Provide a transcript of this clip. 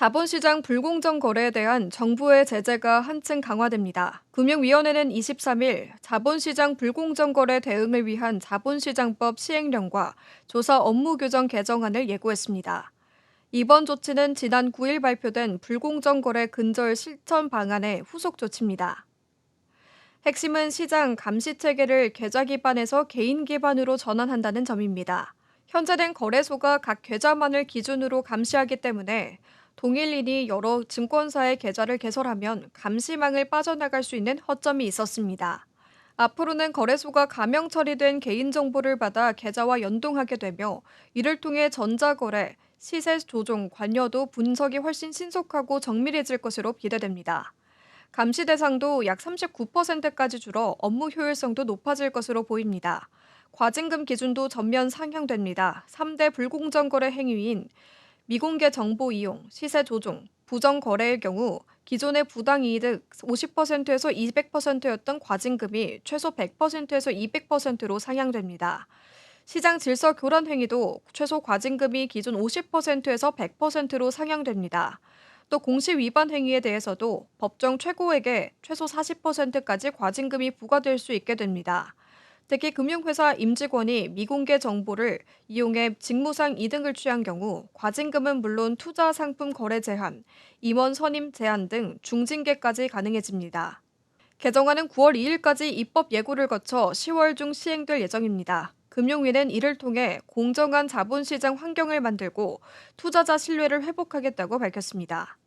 자본시장 불공정 거래에 대한 정부의 제재가 한층 강화됩니다. 금융위원회는 23일 자본시장 불공정 거래 대응을 위한 자본시장법 시행령과 조사 업무 규정 개정안을 예고했습니다. 이번 조치는 지난 9일 발표된 불공정 거래 근절 실천 방안의 후속 조치입니다. 핵심은 시장 감시 체계를 계좌 기반에서 개인 기반으로 전환한다는 점입니다. 현재는 거래소가 각 계좌만을 기준으로 감시하기 때문에 동일인이 여러 증권사의 계좌를 개설하면 감시망을 빠져나갈 수 있는 허점이 있었습니다. 앞으로는 거래소가 가명 처리된 개인정보를 받아 계좌와 연동하게 되며 이를 통해 전자거래, 시세 조종, 관여도 분석이 훨씬 신속하고 정밀해질 것으로 기대됩니다. 감시 대상도 약 39%까지 줄어 업무 효율성도 높아질 것으로 보입니다. 과징금 기준도 전면 상향됩니다. 3대 불공정 거래 행위인 미공개 정보 이용, 시세 조종, 부정 거래의 경우 기존의 부당 이득 50%에서 200%였던 과징금이 최소 100%에서 200%로 상향됩니다. 시장 질서 교란 행위도 최소 과징금이 기존 50%에서 100%로 상향됩니다. 또 공시 위반 행위에 대해서도 법정 최고액의 최소 40%까지 과징금이 부과될 수 있게 됩니다. 특히 금융회사 임직원이 미공개 정보를 이용해 직무상 이득을 취한 경우 과징금은 물론 투자 상품 거래 제한, 임원 선임 제한 등 중징계까지 가능해집니다. 개정안은 9월 2일까지 입법 예고를 거쳐 10월 중 시행될 예정입니다. 금융위는 이를 통해 공정한 자본시장 환경을 만들고 투자자 신뢰를 회복하겠다고 밝혔습니다.